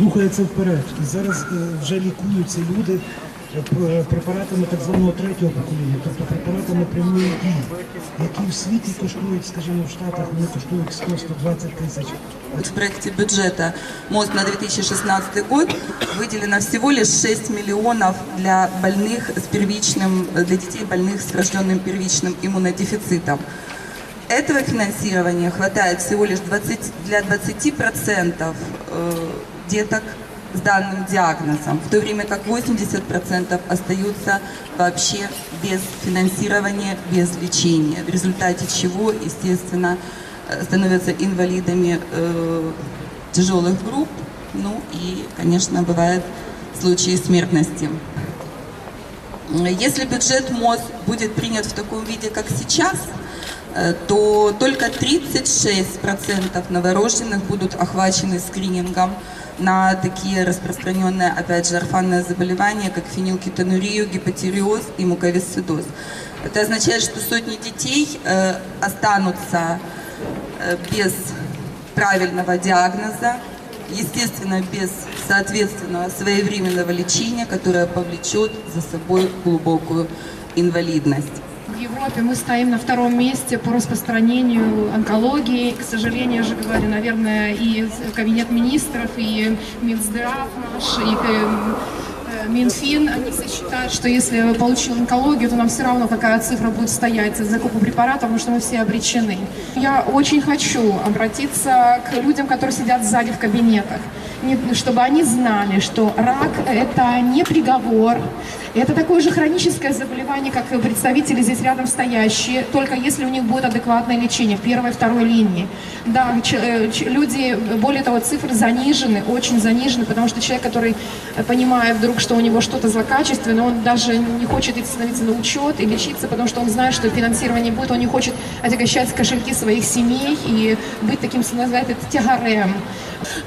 рухається вперед. І зараз е, вже лікуються люди е, п- препаратами так званого третього покоління, тобто препаратами прямої дії, які в світі коштують, скажімо, в Штатах вони коштують 100-120 тисяч. В проекте бюджета МОЗ на 2016 год выделено всего лишь 6 миллионов для больных с первичным, для детей больных с врожденным первичным иммунодефицитом. Этого финансирования хватает всего лишь 20, для 20% э, деток с данным диагнозом, в то время как 80% остаются вообще без финансирования, без лечения, в результате чего, естественно, э, становятся инвалидами э, тяжелых групп, ну и, конечно, бывают случаи смертности. Если бюджет МОЗ будет принят в таком виде, как сейчас, э, то только 36% новорожденных будут охвачены скринингом на такие распространенные, опять же, орфанные заболевания, как фенилкетонурию, гипотериоз и муковисцидоз. Это означает, что сотни детей э, останутся э, без правильного диагноза, естественно, без соответственного своевременного лечения, которое повлечет за собой глубокую инвалидность. В Европе мы стоим на втором месте по распространению онкологии. К сожалению, я же говорю, наверное, и Кабинет министров, и Минздрав наш, и э, Минфин, они считают, что если получил онкологию, то нам все равно какая цифра будет стоять за закупу препаратов, потому что мы все обречены. Я очень хочу обратиться к людям, которые сидят сзади в кабинетах, Не- чтобы они знали, что рак – это не приговор, это такое же хроническое заболевание, как и представители здесь рядом стоящие, только если у них будет адекватное лечение первой, второй линии. Да, э, люди, более того, цифры занижены, очень занижены, потому что человек, который э, понимает вдруг, что у него что-то злокачественное, он даже не хочет идти становиться на учет и лечиться, потому что он знает, что финансирования будет, он не хочет отягощать кошельки своих семей и быть таким, называют это, тягарем.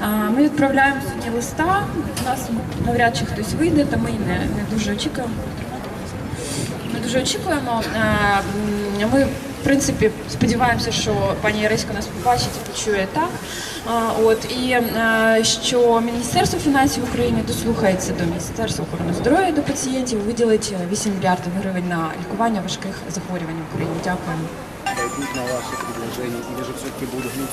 А, Ми відправляємо сьогодні листа. У нас навряд чи хтось вийде, та ми й не, не дуже очікуємо. Ми дуже очікуємо. Е, м, Ми, принципі, сподіваємося, що пані Яреська нас побачить і почує так. От і е, що Міністерство фінансів України дослухається до Міністерства охорони здоров'я до пацієнтів, виділить е, 8 мільярдів гривень на лікування важких захворювань в Україні. Дякуємо. пойдут на ваши предложения или же все-таки будут гнуть